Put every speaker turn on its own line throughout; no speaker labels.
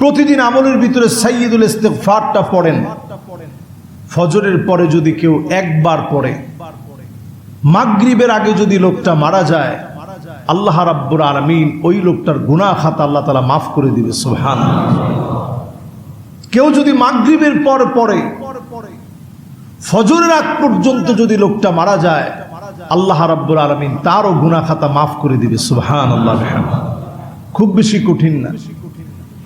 প্রতিদিন আমলের ভিতরে সাইয়দুল ইস্তেগফারটা পড়েন। ফজরের পরে যদি কেউ একবার পড়ে, মাগরিবের আগে যদি লোকটা মারা যায়, আল্লাহ রাব্বুর আলামিন ওই লোকটার গুনাহ খাতা আল্লাহ তাআলা মাফ করে দিবে সুবহান কেউ যদি মাগরিবের পর পড়ে, ফজরের আগ পর্যন্ত যদি লোকটা মারা যায়, আল্লাহ রাব্বুর আলামিন তারও গুনাহ খাতা মাফ করে দিবে সুবহান আল্লাহ খুব বেশি কঠিন না।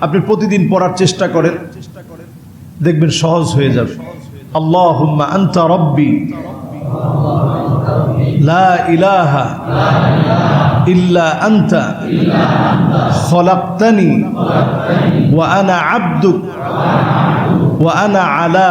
আপনি প্রতিদিন পড়ার চেষ্টা করেন, দেখবেন সহজ হয়ে যাবে। আল্লাহ আন্তা রব্বি, লা ইলাহা ইল্লা আন্তা ওয়া আনা ওয়া আনা আলা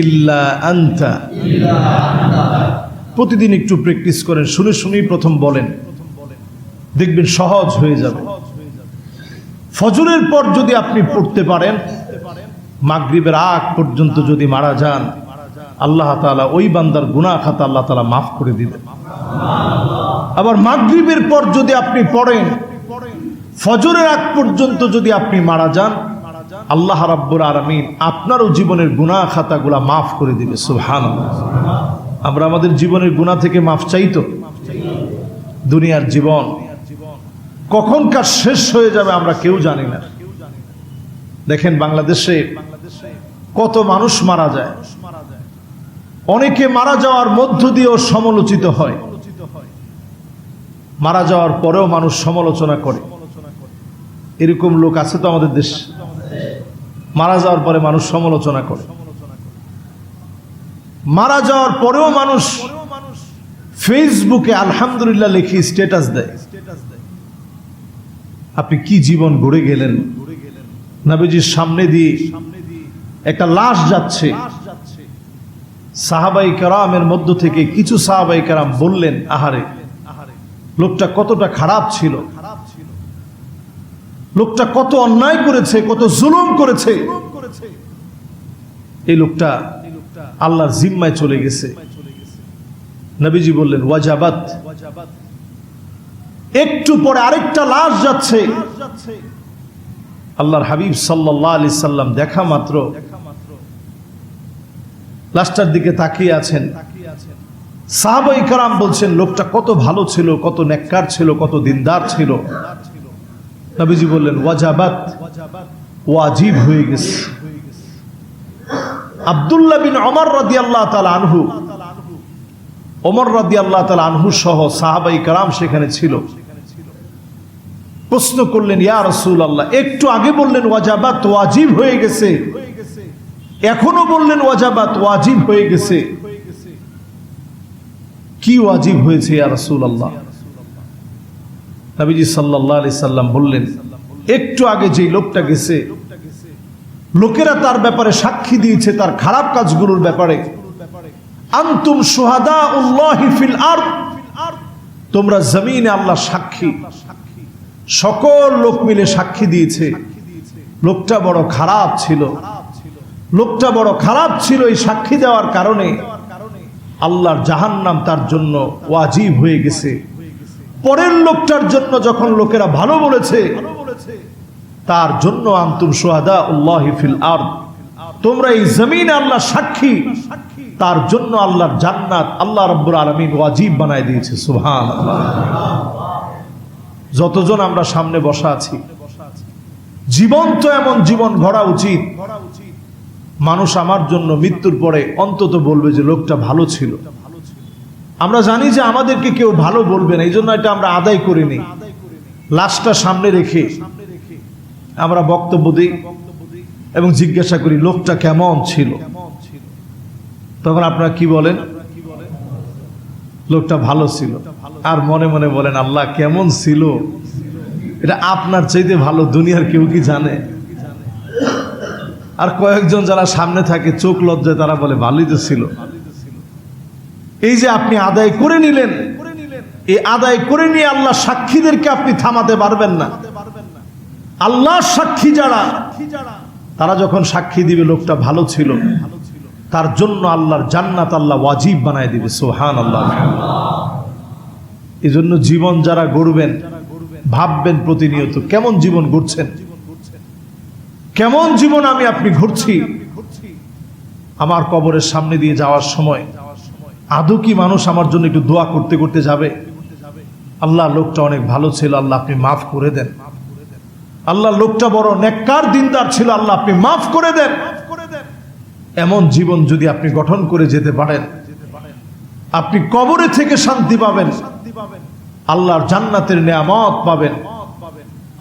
ইল্লা আন্তা। প্রতিদিন একটু প্র্যাকটিস করেন, শুনে শুনেই প্রথম বলেন। দেখবেন সহজ হয়ে যাবে। ফজরের পর যদি আপনি পড়তে পারেন, মাগরীবের আগ পর্যন্ত যদি মারা যান, আল্লাহ তালা ওই বান্দার গুনা খাতা আল্লাহ তালা মাফ করে দিবেন। আবার মাগরীবের পর যদি আপনি পড়েন, ফজরের আগ পর্যন্ত যদি আপনি মারা যান আল্লাহ রাব্বুর আলামিন আপনারও জীবনের গুনাহ খাতাগুলা মাফ করে দিবে, সুবহানাল্লাহ। আমরা আমাদের জীবনের গুনাহ থেকে মাফ চাই তো? দুনিয়ার জীবন কখনকার শেষ হয়ে যাবে আমরা কেউ জানি না। দেখেন বাংলাদেশে কত মানুষ মারা যায়। অনেকে মারা যাওয়ার মধ্য দিয়েও সমালোচিত হয়। মারা যাওয়ার পরেও মানুষ সমালোচনা করে। এরকম লোক আছে তো আমাদের দেশ? মারা যাওয়ার পরে মানুষ সমালোচনা করে। মারা যাওয়ার পরেও মানুষ ফেসবুকে আলহামদুলিল্লাহ লিখি স্ট্যাটাস দেয়। আপনি কি জীবন গড়ে গেলেন? নবীজির সামনে দিয়ে একটা লাশ যাচ্ছে। সাহাবাই কারামের মধ্য থেকে কিছু সাহাবাই কারাম বললেন, আহারে, লোকটা কতটা খারাপ ছিল? লোকটা কত অন্যায় করেছে, কত জুলুম করেছে। এই লোকটা আল্লাহর জিম্মায় চলে গেছে। নবীজি বললেন, ওয়াজাবাত। একটু পরে আরেকটা লাশ যাচ্ছে। আল্লাহর হাবিব সাল্লাহ আলি সাল্লাম দেখা মাত্র। লাশটার দিকে তাকিয়ে আছেন। সাহাবাই কারাম বলছেন, লোকটা কত ভালো ছিল, কত নেককার ছিল, কত দিনদার ছিল। নবীজি বললেন, ওয়াজাবাত, ওয়াজিব হয়ে গেছে। আবদুল্লাহ বিন অমর রাদি আল্লাহ তালা আনহু, ওমর রাদি আল্লাহ তালা আনহু সহ সাহাবাই কারাম সেখানে ছিল। প্রশ্ন করলেন, ইয়া রসুল আল্লাহ একটু আগে বললেন ওয়াজাবাত, ওয়াজিব হয়ে গেছে। এখনও বললেন ওয়াজাবাত, ওয়াজিব হয়ে গেছে। কি ওয়াজিব হয়েছে, ইয়া রসুল আল্লাহ নবীজি সাল্লাহ আলি সাল্লাম বললেন, একটু আগে যে লোকটা গেছে, লোকেরা তার ব্যাপারে সাক্ষী দিয়েছে তার খারাপ কাজগুলোর ব্যাপারে। আন্তুম সুহাদা উল্লাহি ফিল আর তোমরা জমিনে আল্লাহ সাক্ষী। সকল লোক মিলে সাক্ষী দিয়েছে। লোকটা বড় খারাপ ছিল। লোকটা বড় খারাপ ছিল এই সাক্ষী দেওয়ার কারণে। আল্লাহর জাহান্নাম তার জন্য ওয়াজিব হয়ে গেছে। পরের লোকটার জন্য যখন লোকেরা ভালো বলেছে, তার জন্য আন্তুম সোহাদা ফিল আর তোমরা এই জমিন আল্লাহ সাক্ষী। তার জন্য আল্লাহর জান্নাত আল্লাহ রব্বুর আলমিন ওয়াজিব বানায় দিয়েছে সুহান যতজন আমরা সামনে বসা আছি জীবন তো এমন জীবন গড়া উচিত। মানুষ আমার জন্য মৃত্যুর পরে অন্তত বলবে যে লোকটা ভালো ছিল। আমরা জানি যে আমাদেরকে কেউ ভালো বলবে না এই জন্য এটা আমরা আদায় করিনি। লাশটা সামনে রেখে আমরা বক্তব্য দিই এবং জিজ্ঞাসা করি, লোকটা কেমন ছিল? তখন আপনারা কি বলেন? লোকটা ভালো ছিল। আর মনে মনে বলেন, আল্লাহ কেমন ছিল? এটা আপনার চাইতে ভালো, দুনিয়ার কেউ কি জানে? আর কয়েকজন যারা সামনে থাকে, চোখ লজ্জায় তারা বলে ভালোই তো ছিল। এই যে আপনি আদায় করে নিলেন, এই আদায় করে নিয়ে আল্লাহ সাক্ষীদেরকে আপনি থামাতে পারবেন না। আল্লাহ সাক্ষী যারা, তারা যখন সাক্ষী দিবে, লোকটা ভালো ছিল। তার জন্য আল্লাহর জান্নাত আল্লাহ ওয়াজিব বানায় দিবে সোহান আল্লাহ এই জন্য জীবন যারা গড়বেন, ভাববেন প্রতিনিয়ত, কেমন জীবন গড়ছেন? কেমন জীবন আমি আপনি ঘুরছি? আমার কবরের সামনে দিয়ে যাওয়ার সময় আদৌ কি মানুষ আমার জন্য একটু দোয়া করতে করতে যাবে? আল্লাহ লোকটা অনেক ভালো ছিল, আল্লাহ আপনি মাফ করে দেন। আল্লাহ লোকটা বড় নেককার দিনদার ছিল, আল্লাহ আপনি মাফ করে দেন। এমন জীবন যদি আপনি গঠন করে যেতে পারেন, আপনি কবরে থেকে শান্তি পাবেন। আল্লাহর জান্নাতের নেয়ামত পাবেন।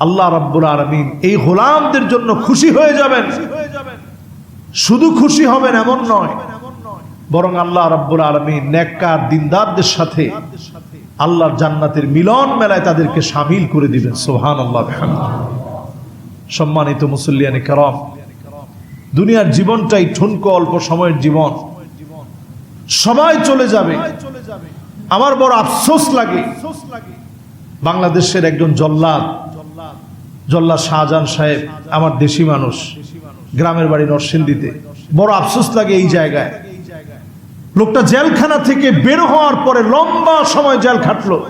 আল্লাহ রাব্বুল আলামিন এই গোলামদের জন্য খুশি হয়ে যাবেন। শুধু খুশি হবেন এমন নয় বরং আল্লাহ রাব্বুল আলামিন নেককার দিনদারদের সাথে আল্লাহর জান্নাতের মিলন মেলায় তাদেরকে সামিল করে দিবেন। সুবহানাল্লাহ বিহামদিহি। সম্মানিত মুসল্লিয়ানি কারাম, দুনিয়ার জীবনটাই ঠুনকো অল্প সময়ের জীবন। সবাই চলে যাবে। আমার বড় আফসোস লাগে। বাংলাদেশের একজন জল্লাদ জল্লাদ শাহজাহান সাহেব, আমার দেশি মানুষ, গ্রামের বাড়ি নরসিংদীতে। বড় আফসোস লাগে এই জায়গায়। লোকটা জেলখানা থেকে বের হওয়ার পরে লম্বা সময় জেল খাটলো।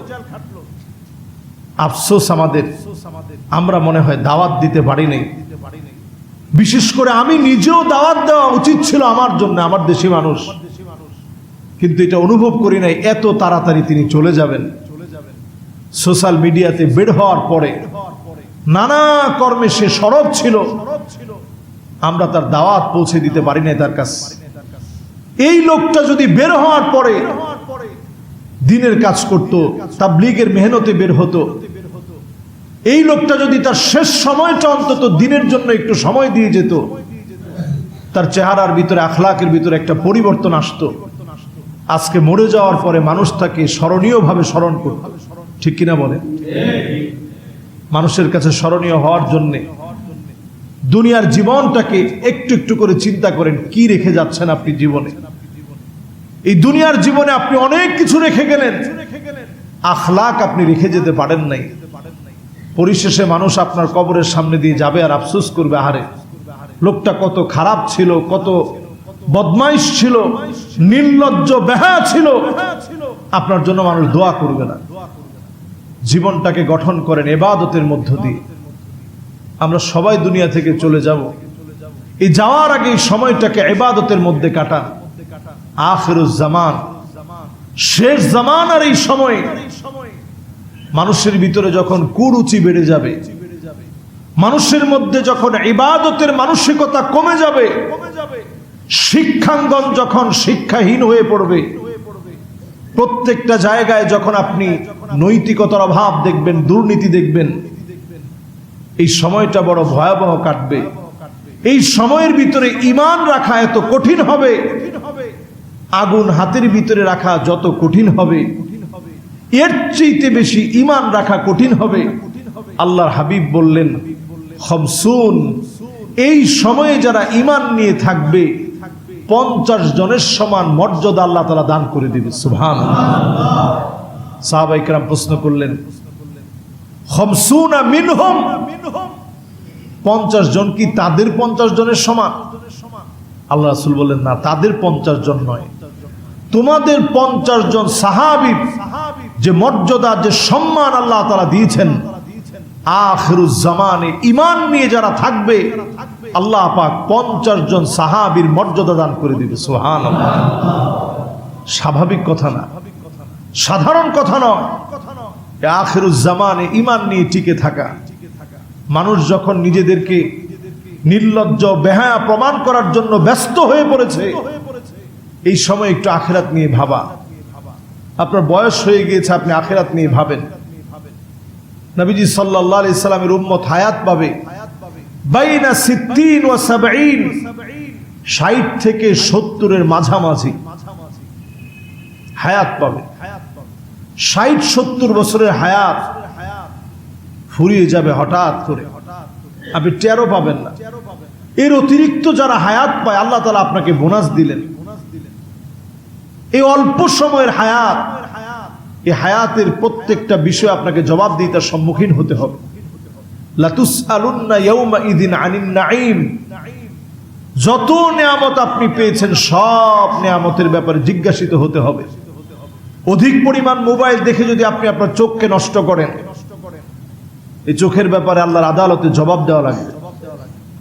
আফসোস আমাদের। আমরা মনে হয় দাওয়াত দিতে পারি নাই। বিশেষ করে আমি নিজেও দাওয়াত দেওয়া উচিত ছিল আমার জন্য, আমার দেশি মানুষ। কিন্তু এটা অনুভব করি নাই, এত তাড়াতাড়ি তিনি চলে যাবেন। সোশ্যাল মিডিয়াতে বের হওয়ার পরে নানা কর্মে সে সরব ছিল। আমরা তার দাওয়াত পৌঁছে দিতে পারি নাই তার কাছে। এই লোকটা যদি বের হওয়ার পরে দিনের কাজ করত, তাবলিগের মেহনতে বের হতো। এই লোকটা যদি তার শেষ সময়টা অন্তত দিনের জন্য একটু সময় দিয়ে যেত, তার চেহারার ভিতরে, আখলাকের ভিতরে একটা পরিবর্তন আসতো। আজকে মরে যাওয়ার পরে মানুষ তাকে স্মরণীয়ভাবে স্মরণ করত। ঠিক কিনা বলে মানুষের কাছে স্মরণীয় হওয়ার জন্যে দুনিয়ার জীবনটাকে একটু একটু করে চিন্তা করেন, কি রেখে যাচ্ছেন আপনি জীবনে? এই দুনিয়ার জীবনে আপনি অনেক কিছু রেখে গেলেন। আখলাক আপনি রেখে যেতে পারেন নাই। পরিশেষে মানুষ আপনার কবরের সামনে দিয়ে যাবে আর আফসোস করবে, আহারে। লোকটা কত খারাপ ছিল, কত বদমাইশ ছিল, নির্লজ্জ বেহা ছিল। আপনার জন্য মানুষ দোয়া করবে না। জীবনটাকে গঠন করেন এবাদতের মধ্য দিয়ে। আমরা সবাই দুনিয়া থেকে চলে যাব। এই যাওয়ার আগে এই সময়টাকে এবাদতের মধ্যে কাটান। আখেরুজ্জামান শেষ জামানার এই সময় মানুষের ভিতরে যখন কুরুচি বেড়ে যাবে, মানুষের মধ্যে যখন ইবাদতের মানসিকতা কমে যাবে, শিক্ষাঙ্গন যখন শিক্ষাহীন হয়ে পড়বে, প্রত্যেকটা জায়গায় যখন আপনি নৈতিকতার অভাব দেখবেন, দুর্নীতি দেখবেন, এই সময়টা বড় ভয়াবহ কাটবে। এই সময়ের ভিতরে ইমান রাখা এত কঠিন হবে আগুন হাতের ভিতরে রাখা যত কঠিন হবে, এর চেয়েতে বেশি ইমান রাখা কঠিন হবে। আল্লাহর হাবিব বললেন হমসুন এই সময়ে যারা ইমান নিয়ে থাকবে, পঞ্চাশ জনের সমান মর্যাদা আল্লাহ তালা দান করে দিবে। সুভান সাহাবাইকরাম প্রশ্ন করলেন পঞ্চাশ জন কি তাদের পঞ্চাশ জনের সমান? আল্লাহ রাসুল বললেন, না, তাদের পঞ্চাশ জন নয়। তোমাদের পঞ্চাশ জন সাহাবি যে মর্যাদা, যে সম্মান আল্লাহ তারা দিয়েছেন আখরুজ্জামানে ইমান নিয়ে যারা থাকবে, আল্লাহ পাক পঞ্চাশ জন সাহাবির মর্যাদা দান করে দিবে সোহান স্বাভাবিক কথা না। সাধারণ কথা নয়। আখেরুজ্জামানে ইমান নিয়ে টিকে থাকা। মানুষ যখন নিজেদেরকে নির্লজ্জ, বেহায়া প্রমাণ করার জন্য ব্যস্ত হয়ে পড়েছে এই সময় একটু আখেরাত নিয়ে ভাবা। আপনার বয়স হয়ে গিয়েছে, আপনি আখেরাত নিয়ে ভাবেন। নবীজি সাল্লাহ ইসলামের উম্মত হায়াত পাবে। সিদ্দিন ষাট থেকে সত্তরের মাঝামাঝি। হায়াত পাবে। ষাট সত্তর বছরের হায়াত ফুরিয়ে যাবে হঠাৎ করে। আপনি টেরও পাবেন না। এর অতিরিক্ত যারা হায়াত পায়, আল্লাহ তালা আপনাকে বোনাস দিলেন। এই অল্প সময়ের হায়াত, এই হায়াতের প্রত্যেকটা বিষয় আপনাকে জবাব দিয়ে তার সম্মুখীন হতে হবে। লাতুস আলুন্না ইদিন যত নিয়ামত আপনি পেয়েছেন, সব নিয়ামতের ব্যাপারে জিজ্ঞাসিত হতে হবে। অধিক পরিমাণ মোবাইল দেখে যদি আপনি আপনার চোখকে নষ্ট করেন, এই চোখের ব্যাপারে আল্লাহর আদালতে জবাব দেওয়া লাগবে।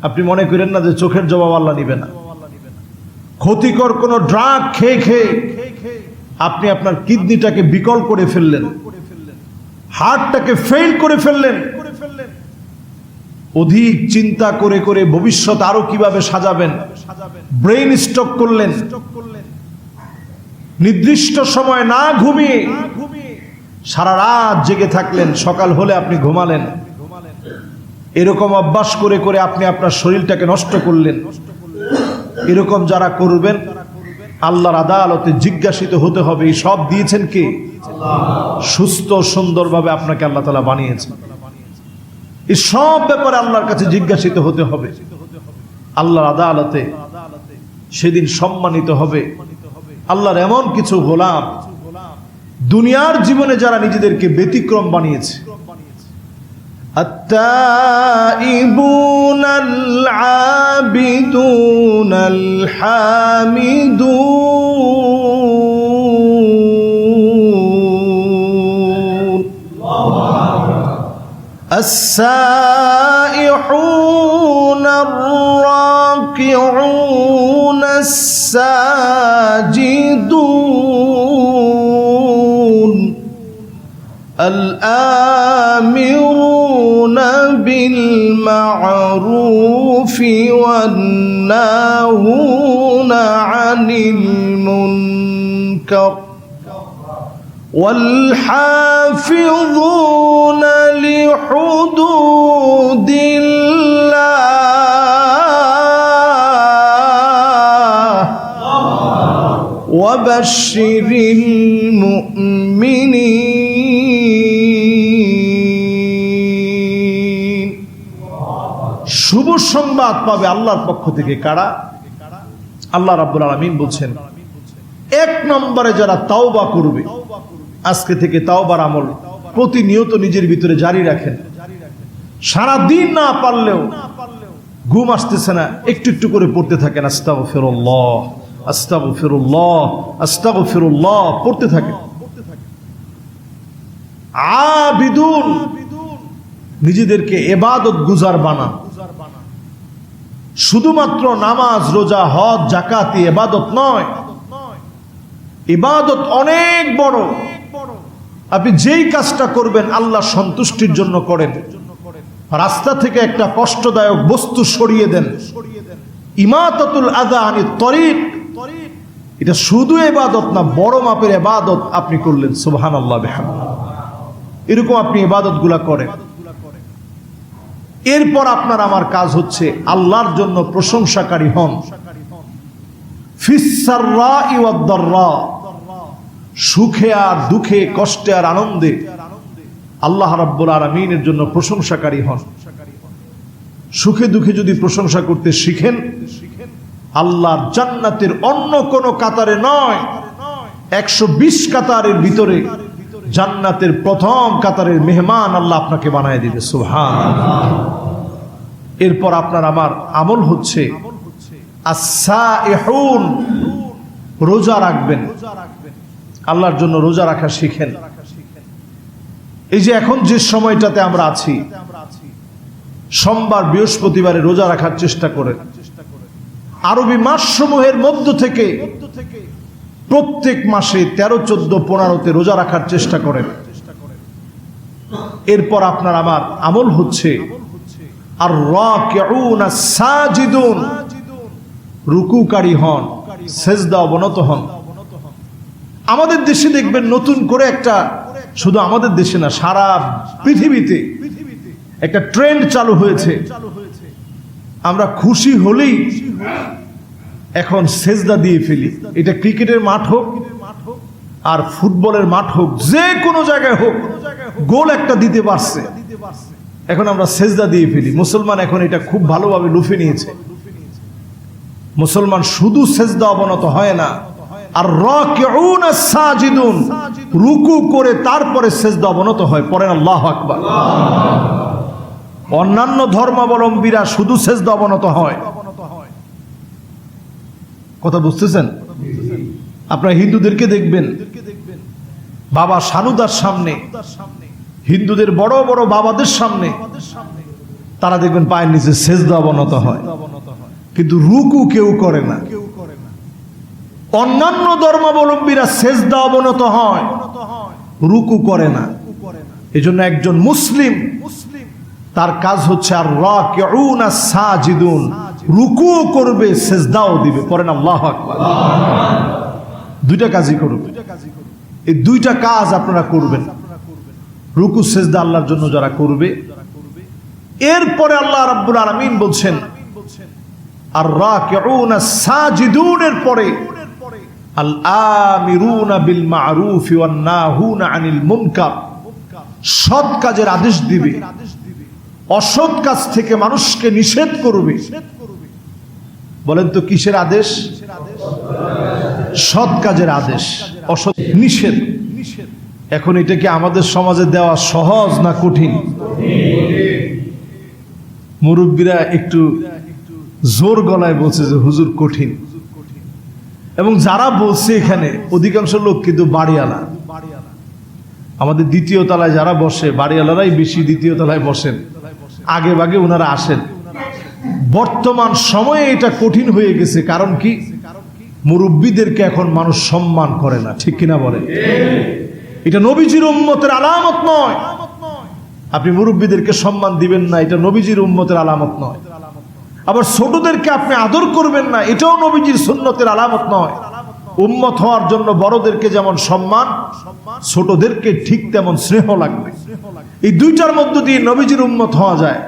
আপনি মনে করেন না যে চোখের জবাব আল্লাহ নিবে না। ক্ষতিকর কোন ড্রাগ খেয়ে খেয়ে আপনি আপনার কিডনিটাকে বিকল করে ফেললেন। হার্টটাকে ফেল করে ফেললেন। অধিক চিন্তা করে করে ভবিষ্যৎ আরও কীভাবে সাজাবেন। ব্রেইন স্টক করলেন। নির্দিষ্ট সময় না ঘুমিয়ে সারা রাত জেগে থাকলেন। সকাল হলে আপনি ঘুমালেন। এরকম অভ্যাস করে করে আপনি আপনার শরীরটাকে নষ্ট করলেন। এরকম যারা করবেন, আল্লাহর আদালতে জিজ্ঞাসিত হতে হবে, এই সব দিয়েছেন কে? সুস্থ সুন্দরভাবে আপনাকে আল্লাহ তালা বানিয়েছেন। এই সব ব্যাপারে আল্লাহর কাছে জিজ্ঞাসিত হতে হবে। আল্লাহর আদালতে সেদিন সম্মানিত হবে। আল্লাহর এমন কিছু গোলাম দুনিয়ার জীবনে যারা নিজেদেরকে ব্যতিক্রম বানিয়েছে। التائبون العابدون الحامدون السائحون الراكعون الساجدون الآمرون بالمعروف والناهون عن المنكر والحافظون لحدود الله وبشر المؤمنين শুভ সংবাদ পাবে আল্লাহর পক্ষ থেকে কারা? আল্লাহ রাব্বুল আলামিন বলছেন, এক নম্বরে যারা তাওবা করবে, আজকে থেকে তাওবার আমল প্রতিনিয়ত নিজের ভিতরে জারি রাখেন। সারা দিন না পারলেও ঘুম আসতেছে না, একটু একটু করে পড়তে থাকেন আস্তাগো ফিরুল্লাহ আস্তাগো ফিরুল্লাহ আস্তাগো ফিরুল্লাহ পড়তে থাকেন। আবিদুন নিজেদেরকে এবাদত গুজার বানান শুধুমাত্র নামাজ, রোজা, হজ জাকাতি এবাদত নয়। ইবাদত অনেক বড়। আপনি যেই কাজটা করবেন, আল্লাহ সন্তুষ্টির জন্য করেন। রাস্তা থেকে একটা কষ্টদায়ক বস্তু সরিয়ে দেন। ইমাতাতুল আদা আনি তরিক। এটা শুধু এবাদত না, বড় মাপের এবাদত আপনি করলেন সুবহান আল্লাহ এরকম আপনি এবাদতগুলা করেন। এরপর আপনার আমার কাজ হচ্ছে আল্লাহর জন্য প্রশংসাকারী হন। সুখে আর দুঃখে, কষ্টে আর আনন্দে আল্লাহ রাব্বুল আলামিনের জন্য প্রশংসাকারী হন। সুখে দুঃখে যদি প্রশংসা করতে শিখেন, আল্লাহর জান্নাতের অন্য কোন কাতারে নয়, একশো কাতারের ভিতরে জান্নাতের প্রথম কাতারের মেহমান আল্লাহ আপনাকে বানায় দিবে সুহান এরপর আপনার আমার আমল হচ্ছে রোজা রাখবেন। আল্লাহর জন্য রোজা রাখা শিখেন। এই যে এখন যে সময়টাতে আমরা আছি, সোমবার, বৃহস্পতিবারে রোজা রাখার চেষ্টা করেন আরবি মাস সমূহের মধ্য থেকে প্রত্যেক মাসে তেরো, চোদ্দ, পনেরোতে রোজা রাখার চেষ্টা করেন। এরপর আপনার আমার আমল হচ্ছে। আর সাজিদুন। রুকুকারী হন, সেজদা অবনত হন। আমাদের দেশে দেখবেন নতুন করে একটা, শুধু আমাদের দেশে না, সারা পৃথিবীতে একটা ট্রেন্ড চালু হয়েছে। আমরা খুশি হলেই এখন সেজদা দিয়ে ফেলি। এটা ক্রিকেটের মাঠ হোক আর ফুটবলের মাঠ হোক, যে কোনো জায়গায় হোক, গোল একটা দিতে পারছে। এখন আমরা সেজদা দিয়ে ফেলি। মুসলমান এখন এটা খুব ভালোভাবে লুফে নিয়েছে। মুসলমান শুধু সেজদা অবনত হয় না। আর সাজিদুন, রুকু করে তারপরে সেজদা অবনত হয়। পড়েন আল্লাহু আকবার। অন্যান্য ধর্মাবলম্বীরা শুধু সেজদা অবনত হয়। কথা বুঝতেছেন? আপনারা হিন্দুদেরকে দেখবেন। বাবা সানুদার সামনে, হিন্দুদের বড় বড় বাবাদের সামনে, তারা দেখবেন পায়ের নিচে সেজদা অবনত হয়। কিন্তু রুকু কেউ করে না। অন্যান্য ধর্মাবলম্বীরা সেজদা অবনত হয়, রুকু করে না। এজন্য একজন মুসলিম, তার কাজ হচ্ছে আর রাকিউনা সাজিদুন। রুকু করবে, সেজদাও দিবে। পরে না আল্লাহু আকবার। দুইটা কাজই করবে এই দুইটা কাজ আপনারা করবেন। রুকু, সেজদা আল্লাহর জন্য যারা করবে, এরপরে আল্লাহ রাব্বুল আলামিন বলছেন আর সাজিদুনের পরে আদেশ দিবে। অসৎ কাজ থেকে মানুষকে নিষেধ করবে। বলেন তো কিসের আদেশ? সৎ কাজের আদেশ, অসৎ নিষেধ। এখন এটা কি আমাদের সমাজে দেওয়া সহজ না কঠিন? মুরব্বীরা একটু জোর গলায় বলছে যে হুজুর কঠিন। এবং যারা বলছে এখানে, অধিকাংশ লোক কিন্তু বাড়িওয়ালা। আমাদের দ্বিতীয় তলায় যারা বসে, বাড়িওয়ালারাই বেশি দ্বিতীয় তলায় বসেন। আগে বাগে ওনারা আসেন। বর্তমান সময়ে এটা কঠিন হয়ে গেছে, কারণ কি? মুরব্বীদেরকে এখন মানুষ সম্মান করে না, ঠিক কিনা বলে এটা নবীজির উম্মতের আলামত নয়। আপনি মুরব্বীদেরকে সম্মান দিবেন না, এটা নবীজির উম্মতের আলামত নয়। আবার ছোটদেরকে আপনি আদর করবেন না, এটাও নবীজির সুন্নতের আলামত নয়। উম্মত হওয়ার জন্য বড়দেরকে যেমন সম্মান, ছোটদেরকে ঠিক তেমন স্নেহ লাগবে। এই দুইটার মধ্য দিয়ে নবীজির উম্মত হওয়া যায়।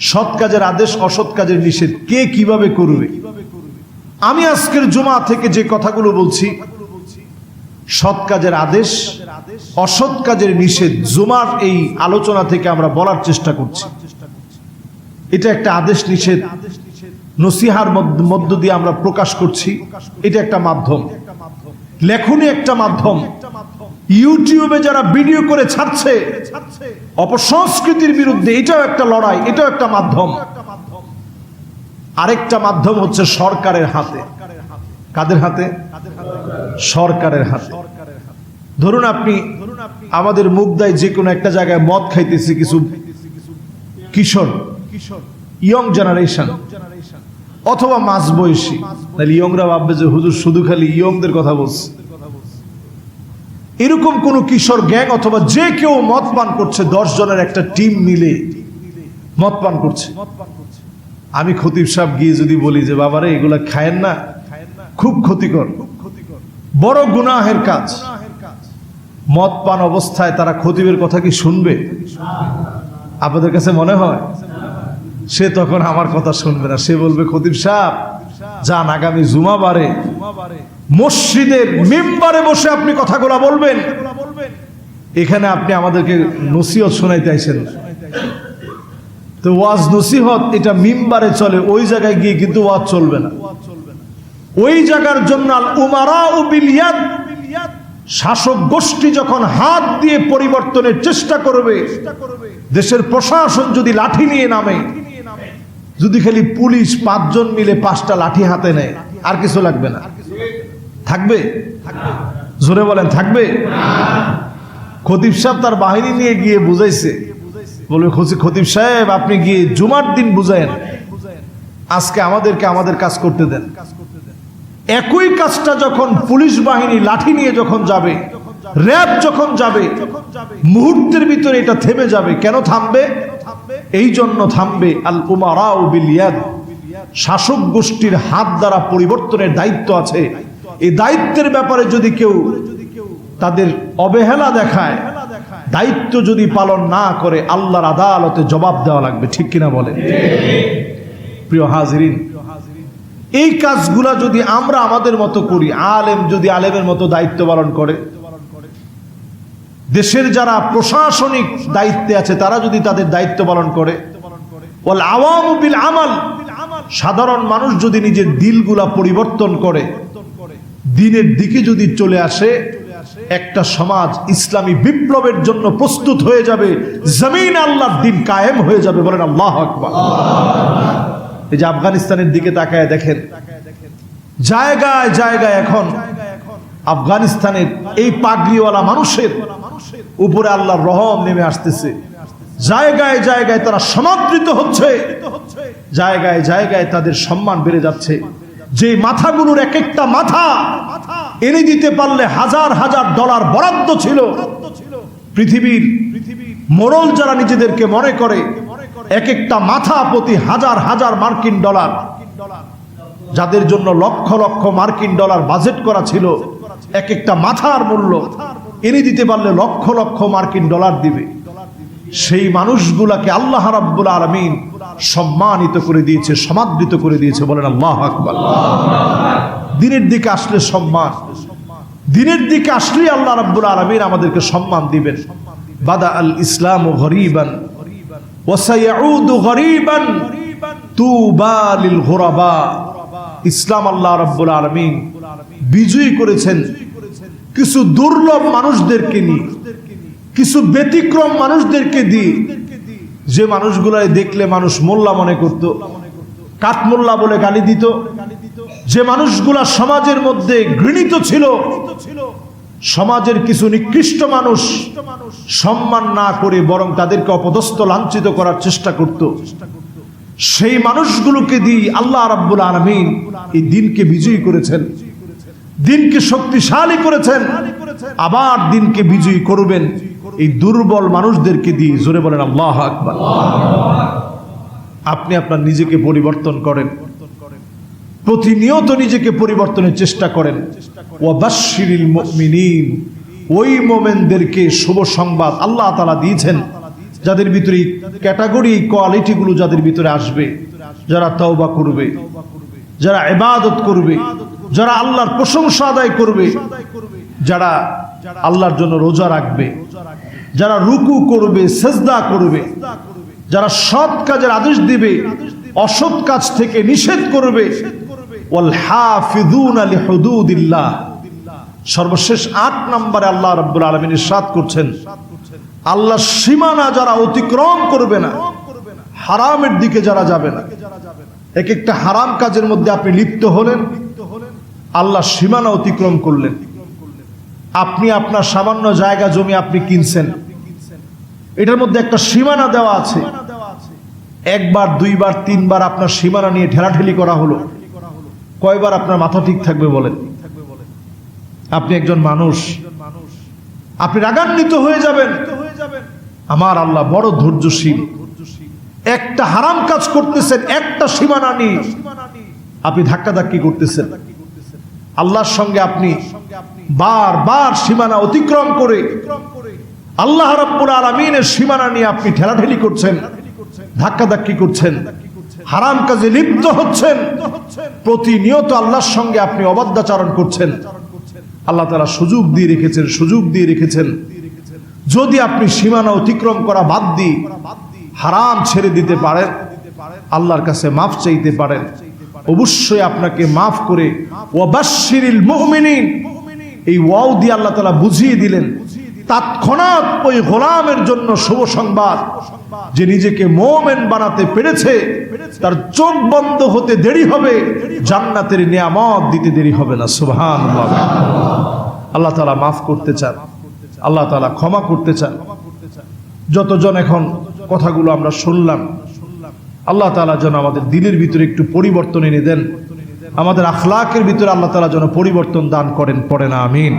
সৎ কাজের আদেশ, অসৎ কাজের নিষেধ। কে কীভাবে করবে? আমি আজকের জমা থেকে যে কথাগুলো বলছি, সৎ কাজের আদেশ, অসৎ কাজের নিষেধ, জুমার এই আলোচনা থেকে আমরা বলার চেষ্টা করছি। এটা একটা আদেশ নিষেধ, নসিহার মধ্য- দিয়ে আমরা প্রকাশ করছি। এটা একটা মাধ্যম। লেখনী একটা মাধ্যম। ইউটিউবে যারা ভিডিও করে ছাড়ছে, অপসংস্কৃতির বিরুদ্ধে এটাও একটা লড়াই, এটাও একটা মাধ্যম। আরেকটা মাধ্যম হচ্ছে সরকারের হাতে। কাদের হাতে? সরকারের হাতে। ধরুন আপনি, আমাদের মুগদায় যে কোনো একটা জায়গায় মদ খাইতেছে কিছু কিশোর, ইয়ং জেনারেশন, অথবা মাঝ বয়সী তাহলে ইয়ংরা ভাববে যে হুজুর শুধু খালি ইয়ংদের কথা বলছে। এরকম কোন কিশোর গ্যাং অথবা যে কেউ মদ পান করছে, দশ জনের একটা টিম মিলে মদ পান করছে। আমি খতিব সাহেব গিয়ে যদি বলি যে, বাবারে, এগুলা খায়েন না, খুব ক্ষতিকর, বড় গুনাহের কাজ। মদ পান অবস্থায় তারা খতিবের কথা কি শুনবে? আপনাদের কাছে মনে হয়? সে তখন আমার কথা শুনবে না। সে বলবে, খতিব সাহেব, যান, আগামী জুমা বারে মসজিদের মেম্বারে বসে আপনি কথাগুলো বলবেন। এখানে আপনি আমাদেরকে নসিহত শোনাইতে আইছেন তো ওয়াজ নসিহত, এটা মিম্বারে চলে, ওই জায়গায় গিয়ে কিন্তু ওয়াজ চলবে না। ওই জায়গার জন্য উমারা ও বিলিয়াদ শাসক গোষ্ঠী যখন হাত দিয়ে পরিবর্তনের চেষ্টা করবে, দেশের প্রশাসন যদি লাঠি নিয়ে নামে, যদি খালি পুলিশ পাঁচজন মিলে পাঁচটা লাঠি হাতে নেয়, আর কিছু লাগবে না। থাকবে? জোরে বলেন, থাকবে? খতিব সাহেব তার বাহিনী নিয়ে গিয়ে বুঝাইছে। বলবে খতিব সাহেব, আপনি গিয়ে জুমার দিন বুঝায়েন। আজকে আমাদেরকে আমাদের কাজ করতে দেন। একই কাজটা যখন পুলিশ বাহিনী লাঠি নিয়ে যখন যাবে, র্যাব যখন যাবে, মুহূর্তের ভিতরে এটা থেমে যাবে। কেন থামবে? এই জন্য থামবে আল উমারা বিলিয়াদ শাসক গোষ্ঠীর হাত দ্বারা পরিবর্তনের দায়িত্ব আছে এই দায়িত্বের ব্যাপারে যদি কেউ তাদের অবহেলা দেখায়, দায়িত্ব যদি পালন না করে, আল্লাহর আদালতে জবাব দেওয়া লাগবে, ঠিক কিনা বলে প্রিয় হাজিরিন, এই কাজগুলা যদি আমরা আমাদের মতো করি, আলেম যদি আলেমের মতো দায়িত্ব পালন করে, দেশের যারা প্রশাসনিক দায়িত্বে আছে, তারা যদি তাদের দায়িত্ব পালন করে, ওয়াল বিল আমাল, সাধারণ মানুষ যদি নিজের দিলগুলা পরিবর্তন করে দিনের দিকে যদি চলে আসে, একটা সমাজ ইসলামী বিপ্লবের জন্য প্রস্তুত হয়ে যাবে, জমিন আল্লাহর দিন কায়েম হয়ে যাবে বলেন আল্লাহ আকবার। এই যে আফগানিস্তানের দিকে তাকায় দেখেন, জায়গায় জায়গায় এখন আফগানিস্তানের এই পাগড়িওয়ালা মানুষের উপরে আল্লাহর রহম নেমে আসতেছে। জায়গায় জায়গায় তারা সমাদৃত হচ্ছে, জায়গায় জায়গায় তাদের সম্মান বেড়ে যাচ্ছে। যে মাথাগুলোর এক একটা মাথা এনে দিতে পারলে হাজার হাজার ডলার বরাদ্দ ছিল। পৃথিবীর মোড়ল যারা নিজেদেরকে মনে করে এক একটা মাথা প্রতি হাজার হাজার মার্কিন ডলার। যাদের জন্য লক্ষ লক্ষ মার্কিন ডলার বাজেট করা ছিল এক একটা মাথার মূল্য এনে দিতে পারলে লক্ষ লক্ষ মার্কিন ডলার দিবে। সেই মানুষগুলাকে আল্লাহ রাব্বুল আলমিন সম্মানিত করে দিয়েছে, সমাদৃত করে দিয়েছে, বলেন আল্লাহ আকবার। দিনের দিকে আসলে সম্মান, দিনের দিকে আসলে আল্লাহ রাব্বুল আলমিন আমাদেরকে সম্মান দিবেন। বাদা আল ইসলাম ও গরিবান গরিবান, তুবা লিল গুরাবা। ইসলাম আল্লাহ রাব্বুল আলামিন বিজয়ী করেছেন। কিছু দুর্লভ মানুষদেরকে নিয়ে, কিছু ব্যতিক্রম মানুষদেরকে দিয়ে যে মানুষগুলাই দেখলে মানুষ মোল্লা মনে করত কাঠমোল্লা বলে গালি দিত। যে মানুষগুলা সমাজের মধ্যে ঘৃণিত ছিল, সমাজের কিছু নিকৃষ্ট মানুষ সম্মান না করে বরং তাদেরকে অপদস্থ লাঞ্ছিত করার চেষ্টা করত। সেই মানুষগুলোকে দিয়ে আল্লাহ রাব্বুল আলমিন এই দিনকে বিজয়ী করেছেন। দিনকে শক্তিশালী করেছেন। আবার দিনকে বিজয়ী করবেন। এই দুর্বল মানুষদেরকে দিয়ে জোরে বলেন, আল্লাহ আকবার। আপনি আপনার নিজেকে পরিবর্তন করেন। প্রতিনিয়ত নিজেকে পরিবর্তনের চেষ্টা করেন। ওই মোমেনদেরকে শুভ সংবাদ আল্লাহ তালা দিয়েছেন, যাদের ভিতরে ক্যাটাগরি কোয়ালিটিগুলো যাদের ভিতরে আসবে, যারা তওবা করবে, যারা এবাদত করবে, যারা আল্লাহর প্রশংসা আদায় করবে যারা আল্লাহর জন্য রোজা রাখবে, যারা রুকু করবে, সেজদা করবে, যারা সৎ কাজের আদেশ দিবে, অসৎ কাজ থেকে নিষেধ করবে সর্বশেষ আট নম্বরে আল্লাহ রাব্বুল আলামিন ইরশাদ করছেন আল্লাহ সীমানা যারা অতিক্রম করবে না, হারামের দিকে যারা যাবে না এক একটা হারাম কাজের মধ্যে আপনি লিপ্ত হলেন আল্লাহ সীমানা অতিক্রম করলেন। আপনি আপনার সামান্য জায়গা জমি আপনি কিনছেন। এটার মধ্যে একটা সীমানা দেওয়া আছে। একবার, দুইবার, তিনবার আপনার সীমানা নিয়ে ঠেলাঠেলি করা হলো। কয়বার আপনার মাথা ঠিক থাকবে বলেন? আপনি একজন মানুষ। আপনি রাগান্বিত হয়ে যাবেন। আমার আল্লাহ বড় ধৈর্যশীল। একটা হারাম কাজ করতেছেন, একটা সীমানা নিয়ে আপনি ধাক্কাধাক্কি করতেছেন। আল্লাহর সঙ্গে আপনি বারবার সীমানা অতিক্রম করে আল্লাহ রাব্বুল আলামিনের সীমানা নিয়ে আপনি ঠেলাঠেলি করছেন, ধাক্কাধাক্কি করছেন, হারাম কাজে লিপ্ত হচ্ছেন, প্রতিনিয়ত আল্লাহর সঙ্গে আপনি অবাধ্যাচারণ করছেন। আল্লাহ তারা সুযোগ দিয়ে রেখেছেন, সুযোগ দিয়ে রেখেছেন। যদি আপনি সীমানা অতিক্রম করা বাদ দিয়ে হারাম ছেড়ে দিতে পারেন, আল্লাহর কাছে মাফ চাইতে পারেন। অবশ্যই আপনাকে মাফ করে ওয়াবাশশিরিল মুমিনিন। এই ওয়াও দিয়ে আল্লাহ তাআলা বুঝিয়ে দিলেন, তৎক্ষণাৎ ওই গোলামের জন্য শুভ সংবাদ। যে নিজেকে মোমেন বানাতে পেরেছে, তার চোখ বন্ধ হতে দেরি হবে, জান্নাতের নিয়ামত দিতে দেরি হবে না সুবহান আল্লাহ তাআলা মাফ করতে চান, আল্লাহ তাআলা ক্ষমা করতে চান। যতজন এখন কথাগুলো আমরা শুনলাম, আল্লাহ তাআলা যেন আমাদের দিলের ভিতরে একটু পরিবর্তন এনে দেন। আমাদের আখলাকের ভিতরে আল্লাহ তালা যেন পরিবর্তন দান করেন পড়ে না আমিন।